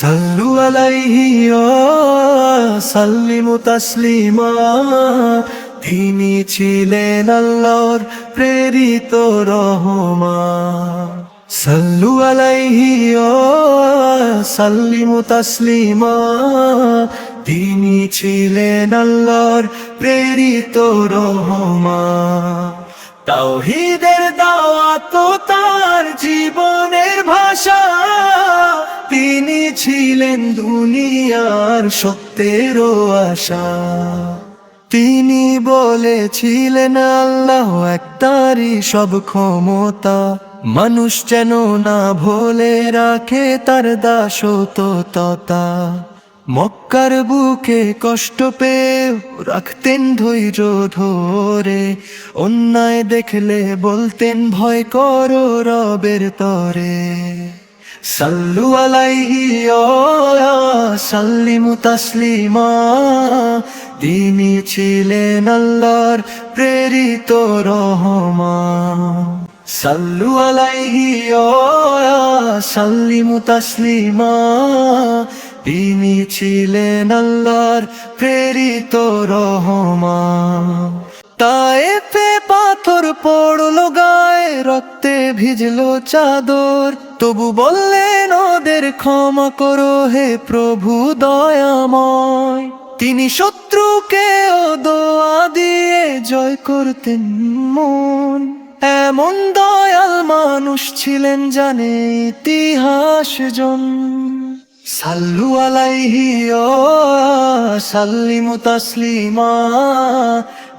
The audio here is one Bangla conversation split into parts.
সাল্লু আলাইহি সাল্লিমু তাসলিমা। তিনি ছিলেন আল্লাহর প্রেরিত রহমা সাল্লু আলাইহি সাল্লিমু তাসলিমা। তিনি ছিলেন আল্লাহর প্রেরিত রহমা। তাওহীদের দাওয়াত তার জীবনের ভাষা। তিনি ছিলেন দুনিয়ার সত্যের আশা। তিনি বলেছিলেন, আল্লাহ একটারই সব ক্ষমতা। মানুষ যেন না ভোলে রাখে তার দাসততা মক্কার বুকে কষ্ট পেয়ে রাখতেন ধৈর্য ধরে। অন্যায় দেখলে বলতেন, ভয় করো রবের তরে। সাল্লু আলাইহি সাল্লিমু তাসলিমা, তিনি ছিলেন আল্লাহর প্রেরিত রহমা। সাল্লু আলাইহি সাল্লিমু তাসলিমা তিনি ছিলেন আল্লাহর প্রেরিত রহমা তায়েফে পাথর পড়ল গায়ে, রক্তে ভিজল চাদর। তবু বললেন, ওদের ক্ষমা করো হে প্রভু দয়াময়। তিনি শত্রুকে ও দোয়া দিয়ে জয় করতেন মন। এমন দয়াল মানুষ ছিলেন জানে ইতিহাস জন। সাল্লু আলাইহি ও সাল্লিমু তাসলিমা।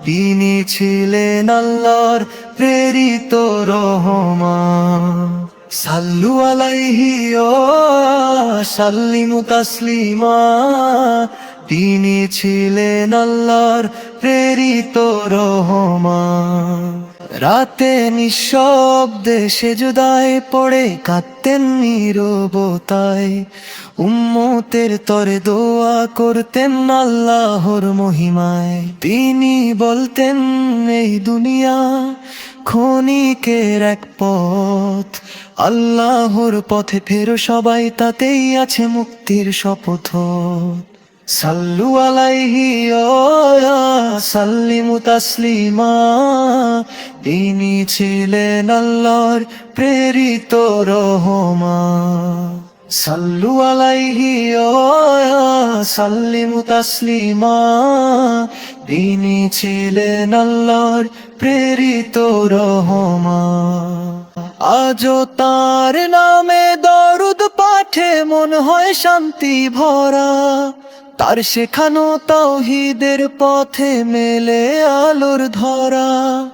তিনি ছিলেন আল্লাহর প্রেরিত রহমা। সাল্লু আলাইহি ও সাল্লিমু তাসলিমা। তিনি ছিলেন আল্লাহর প্রেরিত রহমা। রাতে নিঃশব্দে সে জুদায় পড়ে, কাঁদতেন নীরবতায়। উম্মতের তরে দোয়া করতেন আল্লাহর মহিমায়। তিনি বলতেন, এই দুনিয়া ক্ষণিকের এক পথ। আল্লাহর পথে ফেরো সবাই, তাতেই আছে মুক্তির শপথ। সাল্লু আলাইহি সাল্লিমু তাসলিমা। তিনি ছিলেন আল্লাহর প্রেরিত রহমা। সাল্লু আলাইহি সাল্লিমু তাসলিমা। তিনি ছিলেন আল্লাহর প্রেরিত রহমা। আজও তার নামে দরুদ পাঠে মন হয় শান্তি ভরা। তার শেখানো তাওহিদের পথে মেলে আলোর ধরা।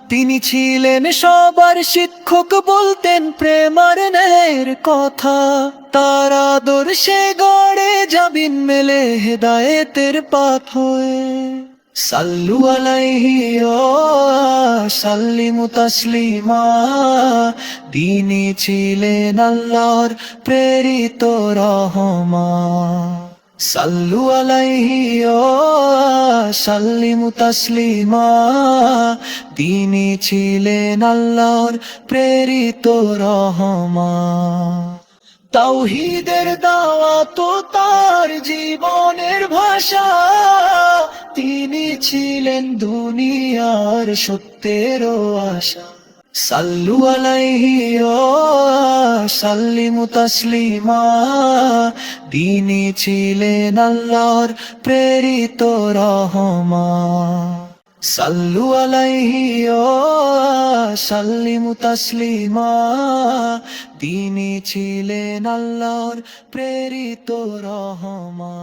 তিনি ছিলেন সবার শিক্ষক, বলতেন প্রেমার ন্যায়ের কথা। তার আদর্শে গড়ে যাবিন মেলে হেদায়েতের পাথ সাল্লু আলাইহি সাল্লিমু তাসলিমা। তিনি ছিলেন আল্লাহর প্রেরিত রহমা। সাল্লু আলাইহি সাল্লিমু তাসলিমা। তিনি ছিলেন আল্লাহর প্রেরিত রহমা তাওহীদের তো তার জীবনের ভাষা। তিনি ছিলেন দুনিয়ার সত্যেরও আশা। সাল্লু আলাইহি সাল্লিমু তাসলিমা। তিনি ছিলেন আল্লাহর প্রেরিত রহমা। সাল্লু আলাইহি সাল্লিমু তাসলিমা। তিনি ছিলেন আল্লাহর প্রেরিত রহমা।